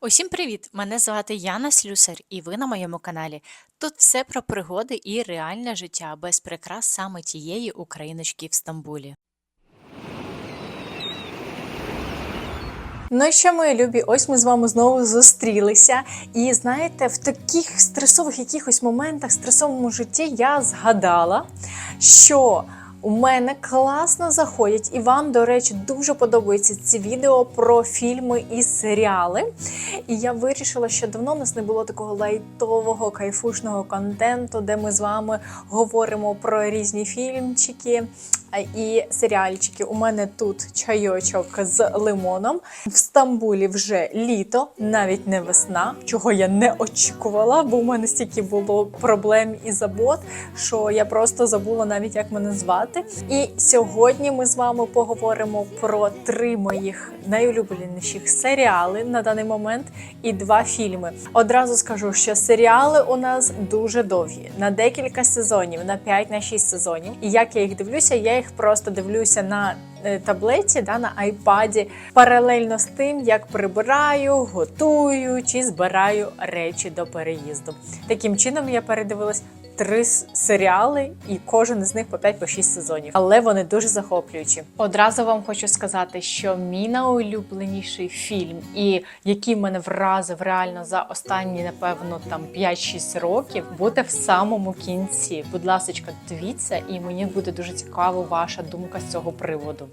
Усім привіт! Мене звати Яна Слюсар, і ви на моєму каналі. Тут все про пригоди і реальне життя без прикрас саме тієї україночки в Стамбулі. Ну і що, мої любі, ось ми з вами знову зустрілися. І знаєте, в таких стресових якихось моментах, стресовому житті я згадала, що у мене класно заходять, і вам, до речі, дуже подобаються ці відео про фільми і серіали. І я вирішила, що давно у нас не було такого лайтового, кайфушного контенту, де ми з вами говоримо про різні фільмчики і серіальчики. У мене тут чайочок з лимоном. В Стамбулі вже літо, навіть не весна, чого я не очікувала, бо у мене стільки було проблем і забот, що я просто забула навіть як мене звати. І сьогодні ми з вами поговоримо про три моїх найулюбленіших серіали на даний момент і два фільми. Одразу скажу, що серіали у нас дуже довгі, на декілька сезонів, на 5 на 6 сезонів. І як я їх дивлюся, я їх просто дивлюся на е, таблеті, да, на айпаді, паралельно з тим, як прибираю, готую чи збираю речі до переїзду. Таким чином я передивилась. Три серіали, і кожен з них по 5-6 сезонів, але вони дуже захоплюючі. Одразу вам хочу сказати, що мій найулюбленіший фільм, і який мене вразив реально за останні, напевно, там 5-6 років, буде в самому кінці. Будь ласка, дивіться, і мені буде дуже цікава ваша думка з цього приводу.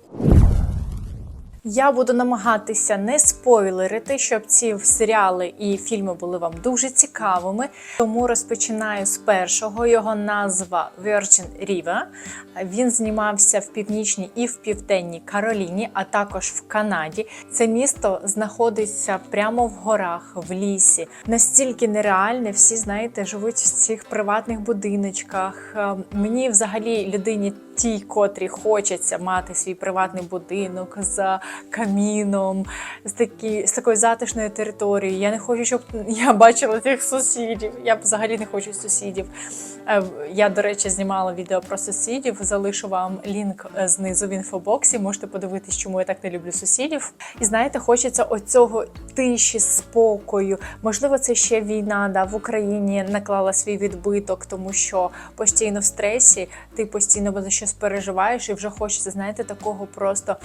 Я буду намагатися не спойлерити, щоб ці серіали і фільми були вам дуже цікавими. Тому розпочинаю з першого. Його назва Virgin River. Він знімався в північній і в південній Кароліні, а також в Канаді. Це місто знаходиться прямо в горах, в лісі. Настільки нереальне, всі знаєте, живуть в цих приватних будиночках. Е, Мені взагалі людині. Тій, котрі хочеться мати свій приватний будинок з каміном, з, такі, з такою затишною територією. Я не хочу, щоб я бачила цих сусідів. Я взагалі не хочу сусідів. Е, Я, до речі, знімала відео про сусідів. Залишу вам лінк е, знизу в інфобоксі. Можете подивитись, чому я так не люблю сусідів. І знаєте, хочеться оцього тиші, спокою. Можливо, це ще війна да, в Україні наклала свій відбиток, тому що постійно в стресі, ти постійно щось переживаєш, і вже хочеться, знаєте, такого просто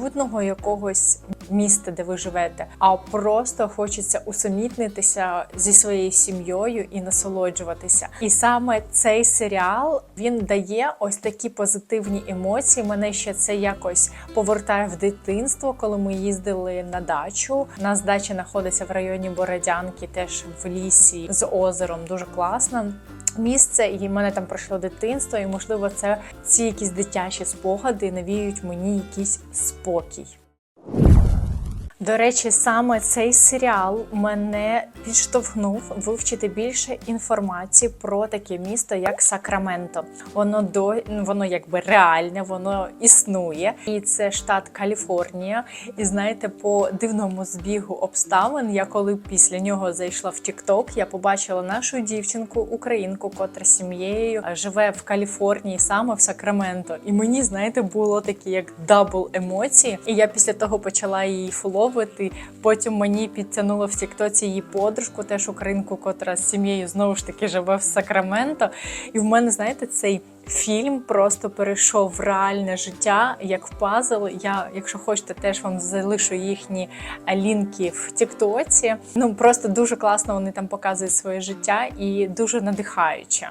небагатолюдного якогось міста, де ви живете, а просто хочеться усамітнитися зі своєю сім'єю і насолоджуватися. І саме цей серіал він дає ось такі позитивні емоції. Мене ще це якось повертає в дитинство, коли ми їздили на дачу. Нас дача знаходиться в районі Бородянки, теж в лісі з озером. Дуже класно. Місце, і мене там пройшло дитинство, і можливо, це ці якісь дитячі спогади навіють мені якийсь спокій. До речі, саме цей серіал мене підштовхнув вивчити більше інформації про таке місто, як Сакраменто. Воно до воно якби реальне, воно існує, і це штат Каліфорнія. І знаєте, по дивному збігу обставин, я коли після нього зайшла в TikTok, я побачила нашу дівчинку, українку, котра сім'єю живе в Каліфорнії, саме в Сакраменто. І мені, знаєте, було такі як дабл емоції. І я після того почала її фоловити. Потім мені підтягнуло в Тіктоці її подружку, теж українку, котра з сім'єю знову ж таки живе в Сакраменто. І в мене, знаєте, цей фільм просто перейшов в реальне життя як в пазл. Я, якщо хочете, теж вам залишу їхні е, лінки в Тіктоці. Ну просто дуже класно вони там показують своє життя і дуже надихаюче.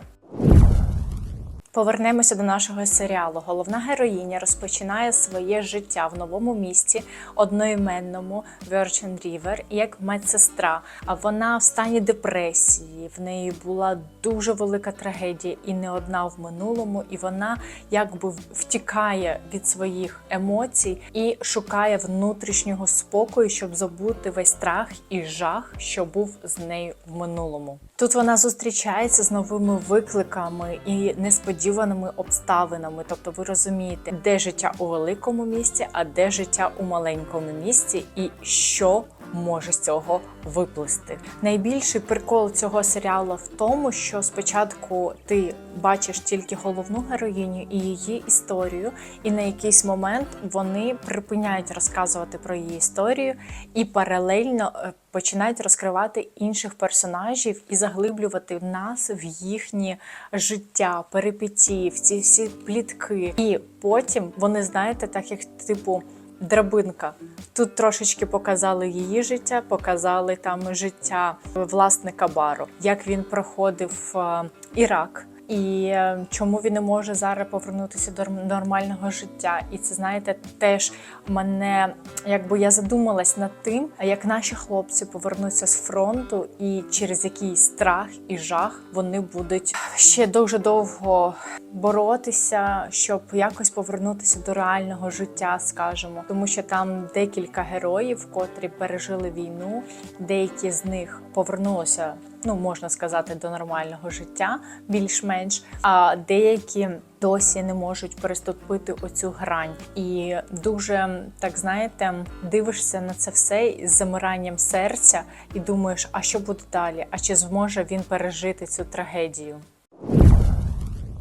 Повернемося до нашого серіалу. Головна героїня розпочинає своє життя в новому місті, одноіменному Virgin River, як медсестра. А вона в стані депресії. В неї була дуже велика трагедія, і не одна в минулому. І вона якби втікає від своїх емоцій і шукає внутрішнього спокою, щоб забути весь страх і жах, що був з нею в минулому. Тут вона зустрічається з новими викликами і несподіваними обставинами. Тобто, ви розумієте, де життя у великому місті, а де життя у маленькому місті, і що може з цього виплисти. Найбільший прикол цього серіалу в тому, що спочатку ти бачиш тільки головну героїню і її історію, і на якийсь момент вони припиняють розказувати про її історію і паралельно е, починають розкривати інших персонажів і заглиблювати нас в їхні життя, перипетії, в ці всі плітки. І потім вони, знаєте, так як типу. Драбинка. Тут трошечки показали її життя, показали там життя власника бару, як він проходив е, Ірак. І е, чому він не може зараз повернутися до нормального життя? І це знаєте, теж мене якби я задумалась над тим, як наші хлопці повернуться з фронту, і через який страх і жах вони будуть ще дуже довго боротися, щоб якось повернутися до реального життя, скажімо. тому що там декілька героїв, котрі пережили війну, деякі з них повернулися. Ну, можна сказати, до нормального життя більш-менш, а деякі досі не можуть переступити оцю грань. І дуже так знаєте, дивишся на це все з замиранням серця і думаєш, а що буде далі? А чи зможе він пережити цю трагедію?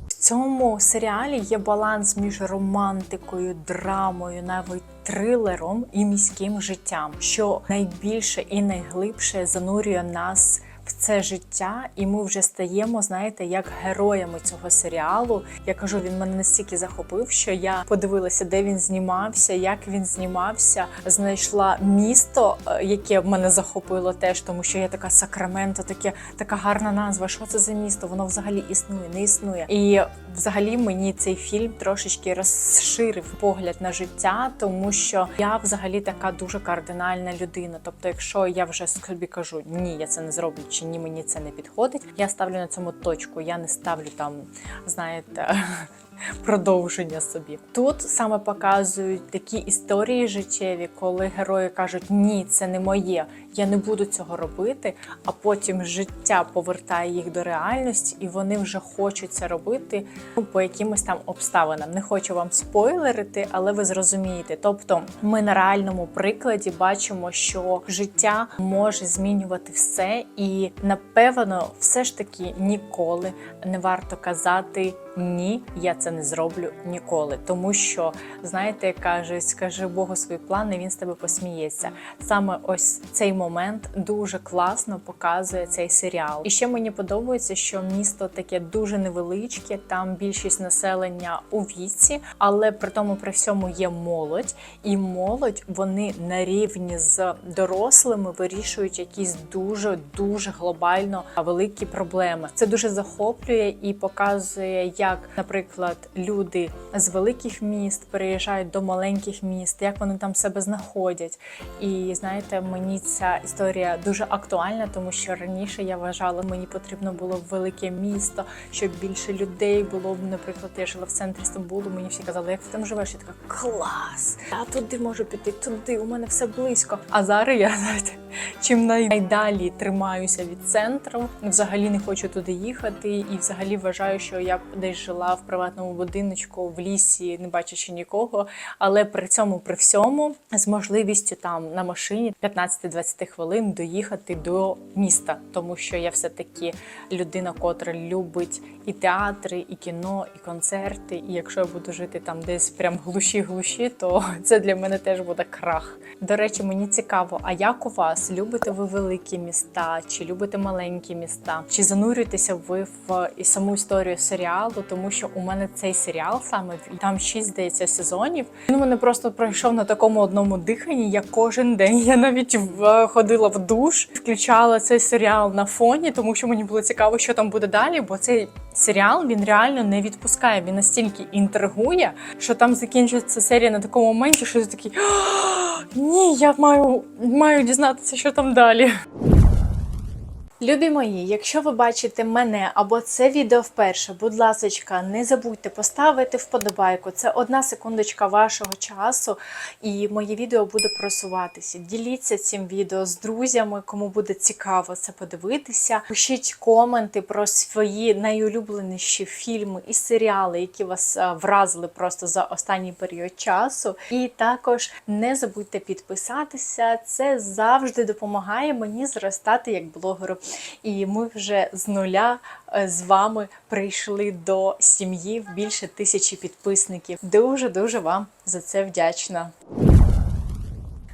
В цьому серіалі є баланс між романтикою, драмою, навіть трилером і міським життям, що найбільше і найглибше занурює нас в це життя, і ми вже стаємо, знаєте, як героями цього серіалу. Я кажу, він мене настільки захопив, що я подивилася, де він знімався, як він знімався. Знайшла місто, е, яке мене захопило теж, тому що є така Сакраменто, таке така гарна назва. Що це за місто? Воно взагалі існує, не існує. І взагалі мені цей фільм трошечки розширив погляд на життя, тому що я взагалі така дуже кардинальна людина. Тобто, якщо я вже собі кажу, ні, я це не зроблю чи ні, мені це не підходить. Я ставлю на цьому точку. Я не ставлю там, знаєте. Продовження собі тут саме показують такі історії життєві, коли герої кажуть Ні, це не моє, я не буду цього робити. А потім життя повертає їх до реальності, і вони вже хочуть це робити ну, по якимось там обставинам. Не хочу вам спойлерити, але ви зрозумієте. Тобто, ми на реальному прикладі бачимо, що життя може змінювати все, і напевно, все ж таки ніколи не варто казати ні, я це не зроблю ніколи. Тому що, знаєте, як кажуть, скажи Богу свої плани, він з тебе посміється. Саме ось цей момент дуже класно показує цей серіал. І ще мені подобається, що місто таке дуже невеличке, там більшість населення у віці, але при тому при всьому є молодь, і молодь вони на рівні з дорослими вирішують якісь дуже дуже глобально великі проблеми. Це дуже захоплює і показує, як, наприклад, люди з великих міст переїжджають до маленьких міст, як вони там себе знаходять. І знаєте, мені ця історія дуже актуальна, тому що раніше я вважала, мені потрібно було велике місто, щоб більше людей було. Наприклад, я жила в центрі Стамбулу. Мені всі казали, як ти там живеш? Я така клас! Я туди можу піти, туди. У мене все близько. А зараз я знаєте, чим найдалі тримаюся від центру, взагалі не хочу туди їхати, і взагалі вважаю, що я десь жила в приватному будиночку в лісі, не бачачи нікого. Але при цьому при всьому з можливістю там на машині 15-20 хвилин доїхати до міста, тому що я все таки людина, котра любить і театри, і кіно, і концерти. І якщо я буду жити там десь прям глуші-глуші, то це для мене теж буде крах. До речі, мені цікаво, а як у вас любите ви великі міста, чи любите маленькі міста? Чи занурюєтеся ви в і саму історію серіалу? Тому що у мене цей серіал саме там шість здається сезонів. Він мене просто пройшов на такому одному диханні. Я кожен день я навіть в ходила в душ, включала цей серіал на фоні, тому що мені було цікаво, що там буде далі. Бо цей серіал він реально не відпускає. Він настільки інтригує, що там закінчується серія на такому моменті, що ти такий ні, я маю, маю дізнатися, що там далі. Любі мої, якщо ви бачите мене або це відео вперше, будь ласка, не забудьте поставити вподобайку. Це одна секундочка вашого часу, і моє відео буде просуватися. Діліться цим відео з друзями, кому буде цікаво це подивитися. Пишіть коменти про свої найулюбленіші фільми і серіали, які вас е, вразили просто за останній період часу. І також не забудьте підписатися. Це завжди допомагає мені зростати як блогеру. І ми вже з нуля е, з вами прийшли до сім'ї в більше тисячі підписників. Дуже дуже вам за це вдячна.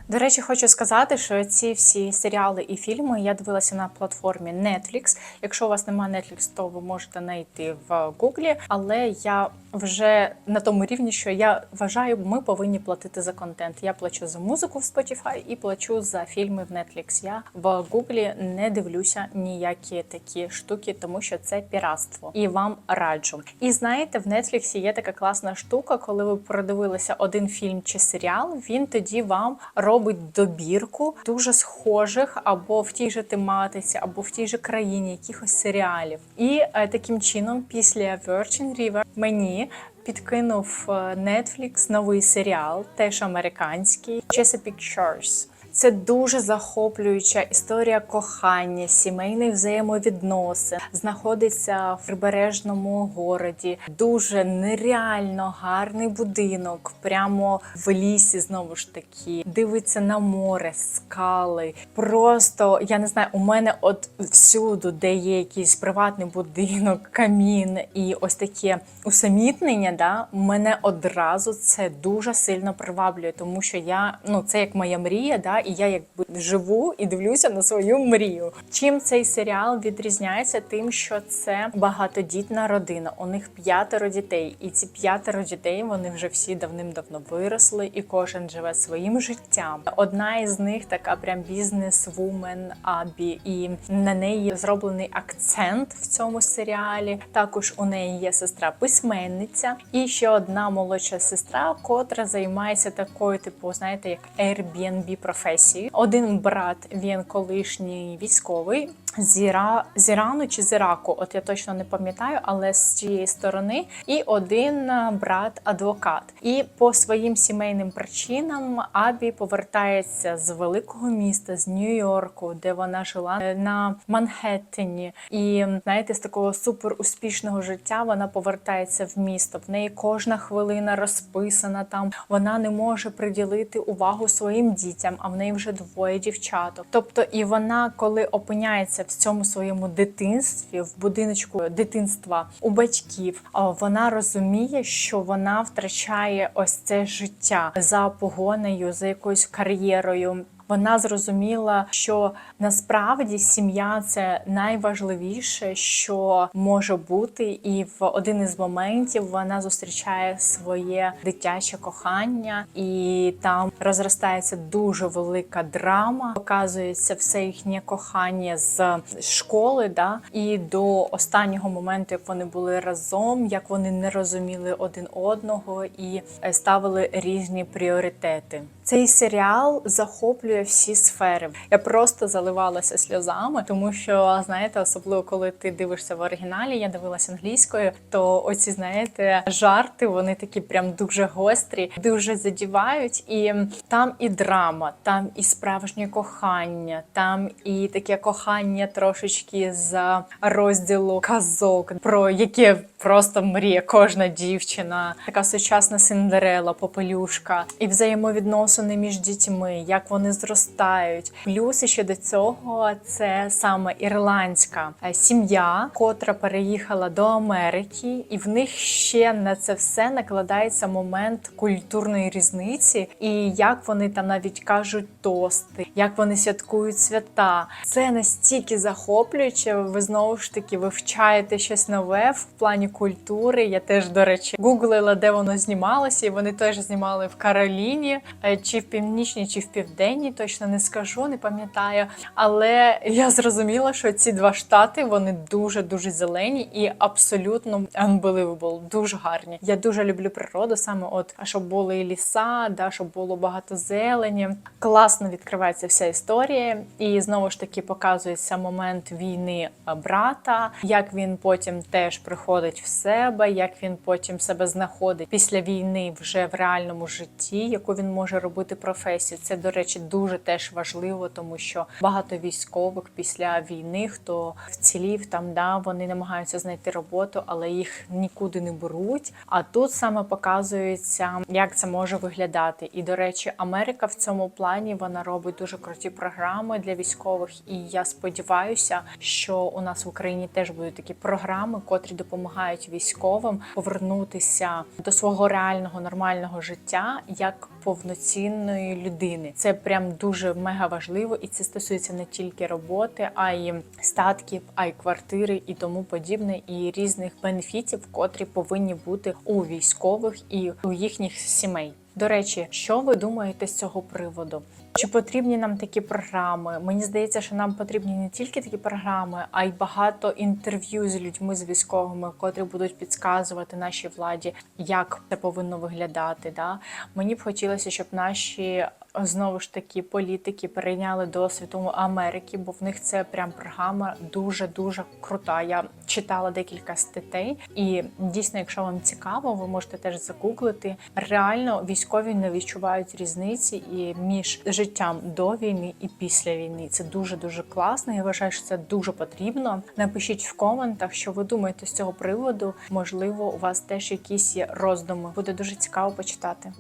До речі, хочу сказати, що ці всі серіали і фільми я дивилася на платформі Netflix. Якщо у вас немає Netflix, то ви можете знайти в Гуглі. Але я вже на тому рівні, що я вважаю, ми повинні платити за контент. Я плачу за музику в Spotify і плачу за фільми в Netflix. Я в Гуглі не дивлюся ніякі такі штуки, тому що це піратство. І вам раджу. І знаєте, в Netflix є така класна штука, коли ви продивилися один фільм чи серіал, він тоді вам робить добірку дуже схожих або в тій же тематиці, або в тій же країні якихось серіалів. І е, таким чином, після Virgin River мені підкинув е, Netflix новий серіал, теж американський Chesapeake Shores. Це дуже захоплююча історія кохання, сімейних взаємовідносин. Знаходиться в прибережному городі. Дуже нереально гарний будинок, прямо в лісі. Знову ж таки, дивиться на море, скали. Просто я не знаю, у мене от всюду, де є якийсь приватний будинок, камін і ось таке усамітнення. Да, мене одразу це дуже сильно приваблює, тому що я ну це як моя мрія, да, і я якби живу і дивлюся на свою мрію. Чим цей серіал відрізняється? Тим, що це багатодітна родина. У них п'ятеро дітей, і ці п'ятеро дітей вони вже всі давним-давно виросли, і кожен живе своїм життям. Одна із них така прям бізнес-вумен Абі, і на неї зроблений акцент в цьому серіалі. Також у неї є сестра письменниця, і ще одна молодша сестра, котра займається такою, типу, знаєте, як Airbnb професією. Один брат він колишній військовий. Зіра зірану чи зіраку, от я точно не пам'ятаю, але з цієї сторони, і один е, брат адвокат. І по своїм сімейним причинам Абі повертається з великого міста, з Нью-Йорку, де вона жила е, на Манхеттені. І знаєте, з такого супер успішного життя вона повертається в місто. В неї кожна хвилина розписана там. Вона не може приділити увагу своїм дітям, а в неї вже двоє дівчаток. Тобто, і вона, коли опиняється в цьому своєму дитинстві, в будиночку дитинства у батьків, вона розуміє, що вона втрачає ось це життя за погонею, за якоюсь кар'єрою. Вона зрозуміла, що насправді сім'я це найважливіше, що може бути, і в один із моментів вона зустрічає своє дитяче кохання, і там розростається дуже велика драма. Показується все їхнє кохання з школи, да і до останнього моменту, як вони були разом, як вони не розуміли один одного і е, ставили різні пріоритети. Цей серіал захоплює всі сфери. Я просто заливалася сльозами, тому що знаєте, особливо коли ти дивишся в оригіналі, я дивилася англійською, то оці знаєте жарти вони такі прям дуже гострі, дуже задівають. І там і драма, там і справжнє кохання, там і таке кохання трошечки з розділу казок, про яке просто мріє кожна дівчина, така сучасна синдерела, попелюшка і взаємовідносини між дітьми, як вони зростають. Плюс ще до цього це саме ірландська е, сім'я, котра переїхала до Америки, і в них ще на це все накладається момент культурної різниці, і як вони там навіть кажуть тости, як вони святкують свята. Це настільки захоплююче. Ви знову ж таки вивчаєте щось нове в плані культури. Я теж, до речі, гуглила, де воно знімалося, і вони теж знімали в Кароліні, е, чи в північній, чи в південній точно не скажу, не пам'ятаю. Але я зрозуміла, що ці два штати вони дуже дуже зелені і абсолютно unbelievable, дуже гарні. Я дуже люблю природу, саме от щоб були ліса, да, щоб було багато зелені. Класно відкривається вся історія, і знову ж таки показується момент війни брата, як він потім теж приходить в себе, як він потім себе знаходить після війни вже в реальному житті, яку він може робити професію. Це, до речі, дуже теж важливо, тому що багато військових після війни, хто вцілів там, да, вони намагаються знайти роботу, але їх нікуди не беруть. А тут саме показується, як це може виглядати. І до речі, Америка в цьому плані вона робить дуже круті програми для військових. І я сподіваюся, що у нас в Україні теж будуть такі програми, котрі допомагають військовим повернутися до свого реального нормального життя як повноцінної людини. Це прям дуже мега важливо, і це стосується не тільки роботи, а й статків, а й квартири і тому подібне, і різних бенефітів, котрі повинні бути у військових і у їхніх сімей. До речі, що ви думаєте з цього приводу? Чи потрібні нам такі програми? Мені здається, що нам потрібні не тільки такі програми, а й багато інтерв'ю з людьми, з військовими, котрі будуть підказувати нашій владі, як це повинно виглядати. Да? Мені б хотілося, щоб наші знову ж таки політики перейняли досвід у Америки, бо в них це прям програма дуже дуже крута. Я читала декілька статей, і дійсно, якщо вам цікаво, ви можете теж загуглити. Реально військові не відчувають різниці і між життям до війни і після війни. Це дуже дуже класно. Я вважаю, що це дуже потрібно. Напишіть в коментах, що ви думаєте з цього приводу. Можливо, у вас теж якісь є роздуми. Буде дуже цікаво почитати.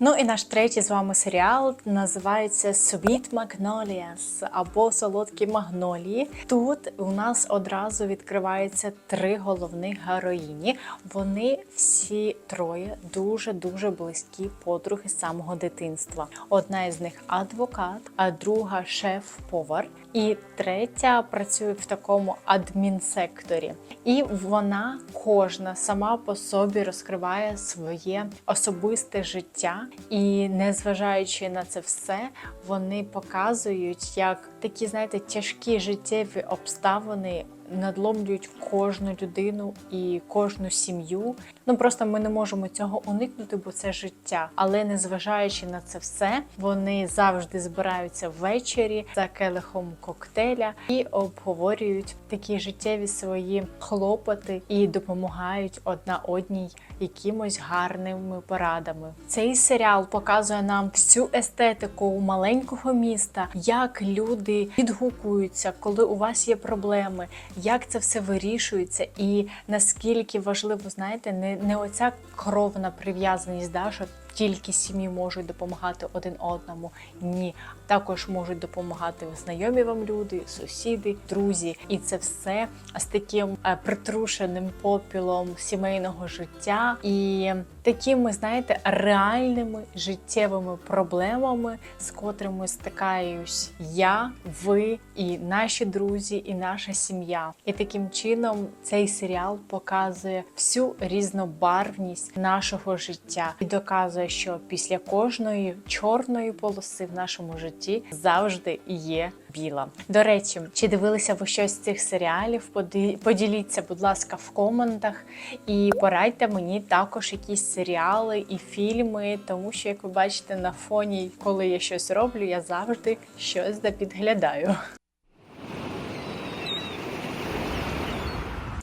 Ну і наш третій з вами серіал називається Sweet Magnolias або Солодкі Магнолії. Тут у нас одразу відкривається три головних героїні. Вони всі троє дуже дуже близькі подруги з самого дитинства. Одна із них адвокат, а друга шеф-повар. І третя працює в такому адмінсекторі. І вона кожна сама по собі розкриває своє особисте життя. І незважаючи на це все, вони показують, як такі, знаєте, тяжкі життєві обставини надломлюють кожну людину і кожну сім'ю. Ну просто ми не можемо цього уникнути, бо це життя. Але незважаючи на це все, вони завжди збираються ввечері за келихом коктейля і обговорюють такі життєві свої хлопоти і допомагають одна одній якимось гарними порадами. Цей серіал показує нам всю естетику маленького міста, як люди відгукуються, коли у вас є проблеми, як це все вирішується, і наскільки важливо, знаєте, не, не оця кровна прив'язаність, да, що тільки сім'ї можуть допомагати один одному. Ні, також можуть допомагати знайомі вам люди, сусіди, друзі, і це все з таким е, притрушеним попілом сімейного життя і такими, знаєте, реальними життєвими проблемами, з котрими стикаюсь я, ви і наші друзі, і наша сім'я. І таким чином цей серіал показує всю різнобарвність нашого життя і доказує, що після кожної чорної полоси в нашому житті завжди є біла. До речі, чи дивилися ви щось з цих серіалів? Поді- Поділіться, будь ласка, в коментах і порадьте мені також якісь серіали і фільми, тому що, як ви бачите, на фоні, коли я щось роблю, я завжди щось да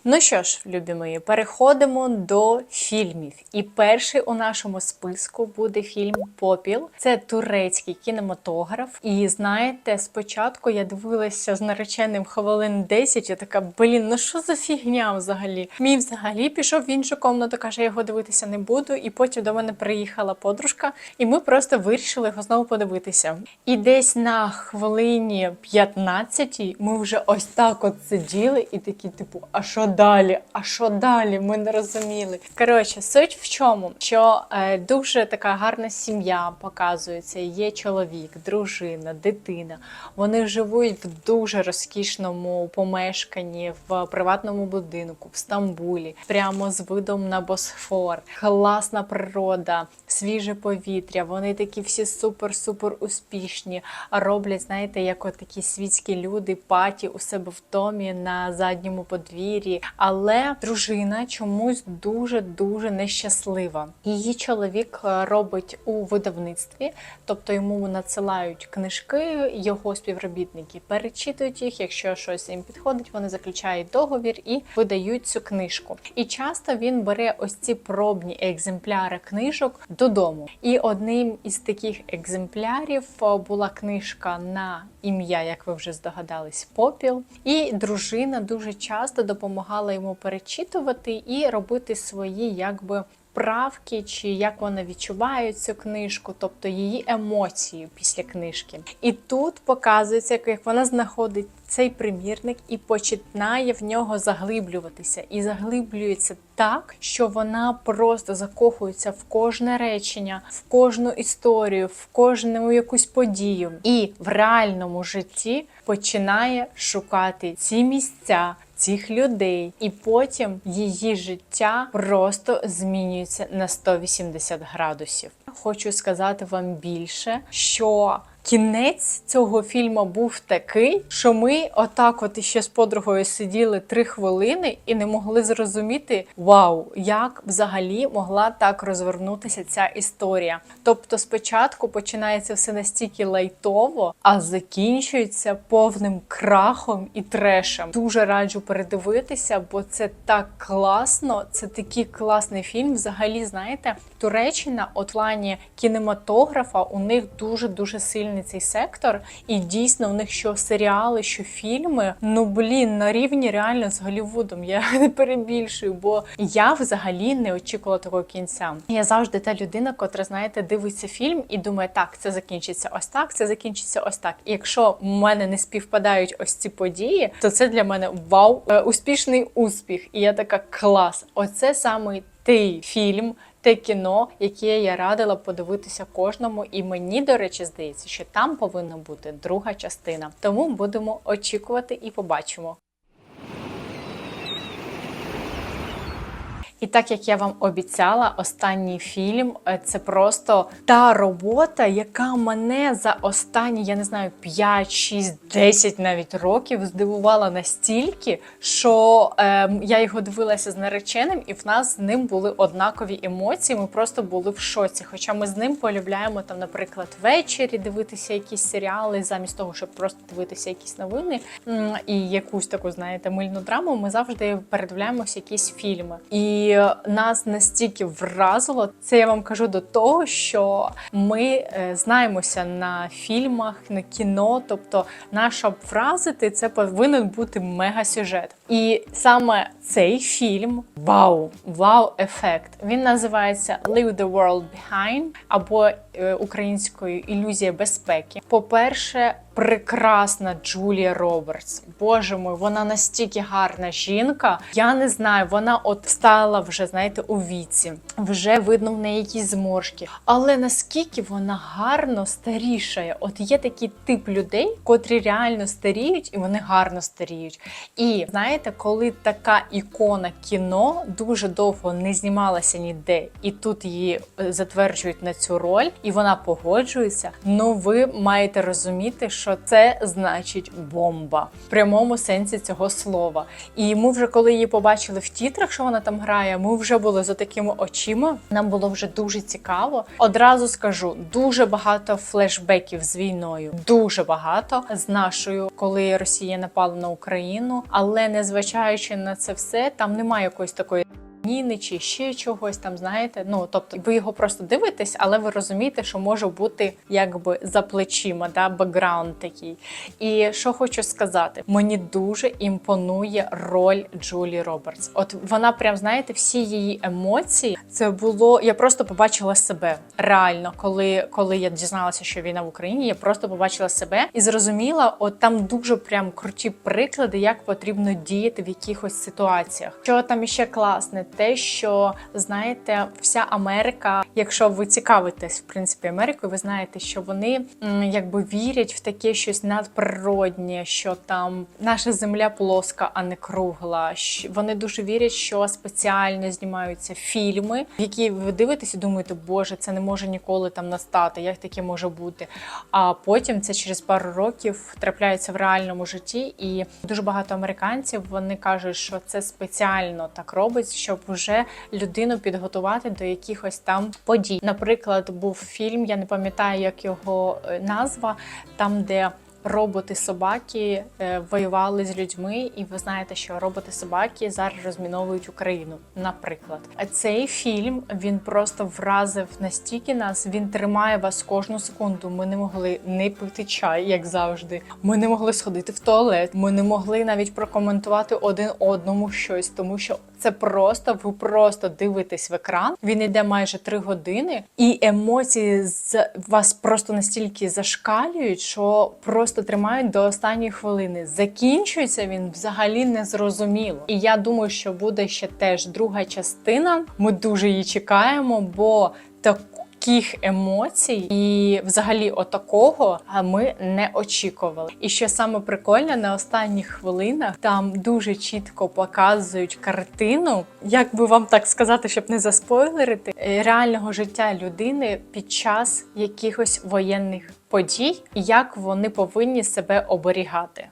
Ну що ж, любі мої, переходимо до фільмів. І перший у нашому списку буде фільм Попіл. Це турецький кінематограф. І знаєте, спочатку я дивилася з нареченим хвилин 10, я така, блін, ну що за фігня взагалі? Мій взагалі пішов в іншу комнату, каже, я його дивитися не буду. І потім до мене приїхала подружка, і ми просто вирішили його знову подивитися. І десь на хвилині 15 ми вже ось так от сиділи і такі, типу, а що далі? А що далі? Ми не розуміли. Коротше, суть в чому, що е, дуже така гарна сім'я показується. Є чоловік, дружина, дитина. Вони живуть в дуже розкішному помешканні в приватному будинку в Стамбулі, прямо з видом на Босфор. Класна природа, свіже повітря. Вони такі всі супер-супер успішні. Роблять, знаєте, як от такі світські люди, паті у себе в домі на задньому подвір'ї. Але дружина чомусь дуже дуже нещаслива. Її чоловік е, робить у видавництві, тобто йому надсилають книжки, його співробітники перечитують їх. Якщо щось їм підходить, вони заключають договір і видають цю книжку. І часто він бере ось ці пробні екземпляри книжок додому. І одним із таких екземплярів е, була книжка на ім'я, як ви вже здогадались, попіл. І дружина дуже часто допомагала йому перечитувати і робити свої, якби. Правки, чи як вона відчуває цю книжку, тобто її емоції після книжки. І тут показується, як вона знаходить цей примірник і починає в нього заглиблюватися. І заглиблюється так, що вона просто закохується в кожне речення, в кожну історію, в кожну якусь подію. І в реальному житті починає шукати ці місця. Цих людей, і потім її життя просто змінюється на 180 градусів. Хочу сказати вам більше, що кінець цього фільму був такий, що ми отак, от іще з подругою сиділи три хвилини і не могли зрозуміти, вау, як взагалі могла так розвернутися ця історія. Тобто, спочатку починається все настільки лайтово, а закінчується повним крахом і трешем. Дуже раджу передивитися, бо це так класно. Це такий класний фільм. Взагалі, знаєте, Туреччина от плані кінематографа у них дуже дуже сильний цей сектор, і дійсно у них що серіали, що фільми. Ну блін, на рівні реально з Голлівудом. Я не перебільшую, бо я взагалі не очікувала такого кінця. Я завжди та людина, котра знаєте, дивиться фільм і думає, так, це закінчиться ось так, це закінчиться ось так. І якщо в мене не співпадають ось ці події, то це для мене вау, е, успішний успіх. І я така клас. Оце саме той фільм. Те кіно, яке я радила подивитися кожному, і мені, до речі, здається, що там повинна бути друга частина. Тому будемо очікувати і побачимо. І так як я вам обіцяла, останній фільм е, це просто та робота, яка мене за останні, я не знаю, 5, 6, 10 навіть років здивувала настільки, що е, я його дивилася з нареченим, і в нас з ним були однакові емоції. Ми просто були в шоці. Хоча ми з ним полюбляємо там, наприклад, ввечері дивитися якісь серіали, замість того, щоб просто дивитися якісь новини і якусь таку, знаєте, мильну драму. Ми завжди передивляємося якісь фільми. І нас настільки вразило, це я вам кажу до того, що ми е, знаємося на фільмах, на кіно. Тобто, наш щоб вразити, це повинен бути мегасюжет. І саме цей фільм вау, вау-ефект. Він називається Leave the World Behind або е, українською ілюзія безпеки. По-перше, прекрасна Джулія Робертс. Боже мой, вона настільки гарна жінка. Я не знаю, вона от стала вже, знаєте, у віці, вже видно в неї якісь зморшки. Але наскільки вона гарно старішає? От є такий тип людей, котрі реально старіють, і вони гарно старіють. І знаєте, коли така ікона кіно дуже довго не знімалася ніде, і тут її е, затверджують на цю роль, і вона погоджується. Ну ви маєте розуміти, що це значить бомба в прямому сенсі цього слова. І ми вже коли її побачили в тітрах, що вона там грає, ми вже були за такими очима. Нам було вже дуже цікаво. Одразу скажу, дуже багато флешбеків з війною, дуже багато з нашою, коли Росія напала на Україну. Але незважаючи на це все, там немає якоїсь такої ніни чи ще чогось там, знаєте. Ну тобто, ви його просто дивитесь, але ви розумієте, що може бути якби за плечима, да, бекграунд такий. І що хочу сказати, мені дуже імпонує роль Джулі Робертс. От вона, прям знаєте, всі її емоції. Це було. Я просто побачила себе реально, коли, коли я дізналася, що війна в Україні. Я просто побачила себе і зрозуміла, от там дуже прям круті приклади, як потрібно діяти в якихось ситуаціях. Що там іще класне, те, що знаєте, вся Америка, якщо ви цікавитесь в принципі Америкою, ви знаєте, що вони якби вірять в таке щось надприроднє, що там наша земля плоска, а не кругла. Вони дуже вірять, що спеціально знімаються фільми, які ви дивитесь і думаєте, боже, це не може ніколи там настати. Як таке може бути? А потім це через пару років трапляється в реальному житті, і дуже багато американців вони кажуть, що це спеціально так робить, щоб вже людину підготувати до якихось там подій. Наприклад, був фільм, я не пам'ятаю, як його е, назва, там де. Роботи собаки е, воювали з людьми, і ви знаєте, що роботи собаки зараз розміновують Україну. Наприклад, цей фільм він просто вразив настільки нас. Він тримає вас кожну секунду. Ми не могли не пити чай, як завжди. Ми не могли сходити в туалет. Ми не могли навіть прокоментувати один одному щось, тому що це просто ви просто дивитесь в екран. Він йде майже три години, і емоції з вас просто настільки зашкалюють, що просто тримають до останньої хвилини. Закінчується він взагалі незрозуміло. І я думаю, що буде ще теж друга частина. Ми дуже її чекаємо, бо так. Таких емоцій і взагалі отакого ми не очікували. І що саме прикольне, на останніх хвилинах там дуже чітко показують картину, як би вам так сказати, щоб не заспойлерити, е, реального життя людини під час якихось воєнних подій, як вони повинні себе оберігати.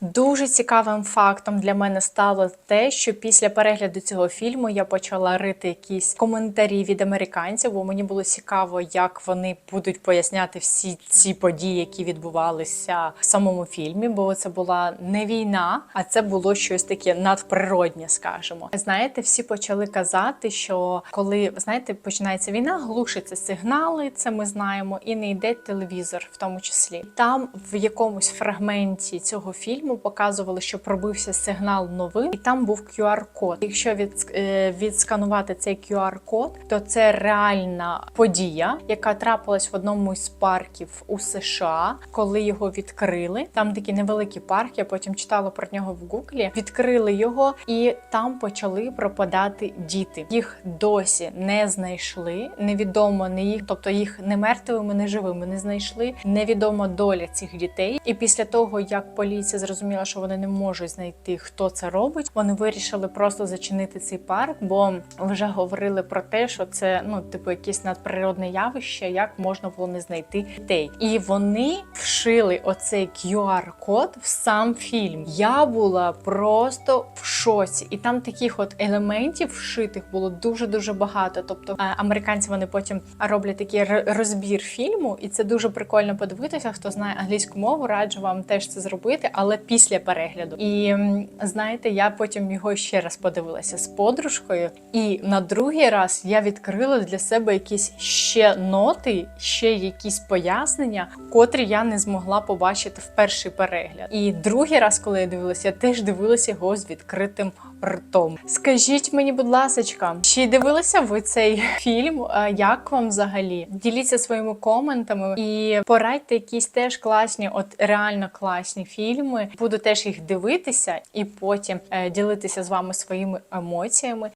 Дуже цікавим фактом для мене стало те, що після перегляду цього фільму я почала рити якісь коментарі від американців, бо мені було цікаво, як вони будуть поясняти всі ці події, які відбувалися в самому фільмі. Бо це була не війна, а це було щось таке надприроднє, скажімо. Знаєте, всі почали казати, що коли знаєте, починається війна, глушаться сигнали, це ми знаємо, і не йде телевізор, в тому числі. Там в якомусь фрагменті цього фільму показували, що пробився сигнал новин, і там був QR-код. Якщо від, е, відсканувати цей QR-код, то це реальна подія, яка трапилась в одному із парків у США, коли його відкрили. Там такий невеликий парк. Я потім читала про нього в Гуглі. Відкрили його, і там почали пропадати діти. Їх досі не знайшли. Невідомо не їх, тобто їх не мертвими, не живими не знайшли. Невідома доля цих дітей. І після того, як поліція зрозуміла, що вони не можуть знайти, хто це робить, вони вирішили просто зачинити цей парк, бо вже говорили про те, що це ну, типу, якесь надприродне явище, як можна було не знайти дітей. І вони вшили оцей QR-код в сам фільм. Я була просто в шоці, і там таких от елементів вшитих було дуже дуже багато. Тобто е, американці вони потім роблять такий розбір фільму, і це дуже прикольно подивитися. Хто знає англійську мову, раджу вам теж це зробити, але після перегляду. І знаєте, я потім його ще раз подивилася з подружкою, і на другий раз я відкрила для себе якісь ще ноти, ще якісь пояснення, котрі я не змогла побачити в перший перегляд. І другий раз, коли я дивилася, я теж дивилася його з відкритим ртом. Скажіть мені, будь ласочка, чи дивилися ви цей фільм? Як вам взагалі? Діліться своїми коментами і порадьте якісь теж класні, от реально класні фільми. Буду теж їх дивитися і потім е, ділитися з вами своїми емоціями.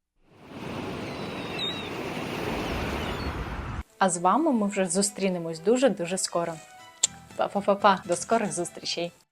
А з вами ми вже зустрінемось дуже дуже скоро. Па-па-па-па, до скорих зустрічей!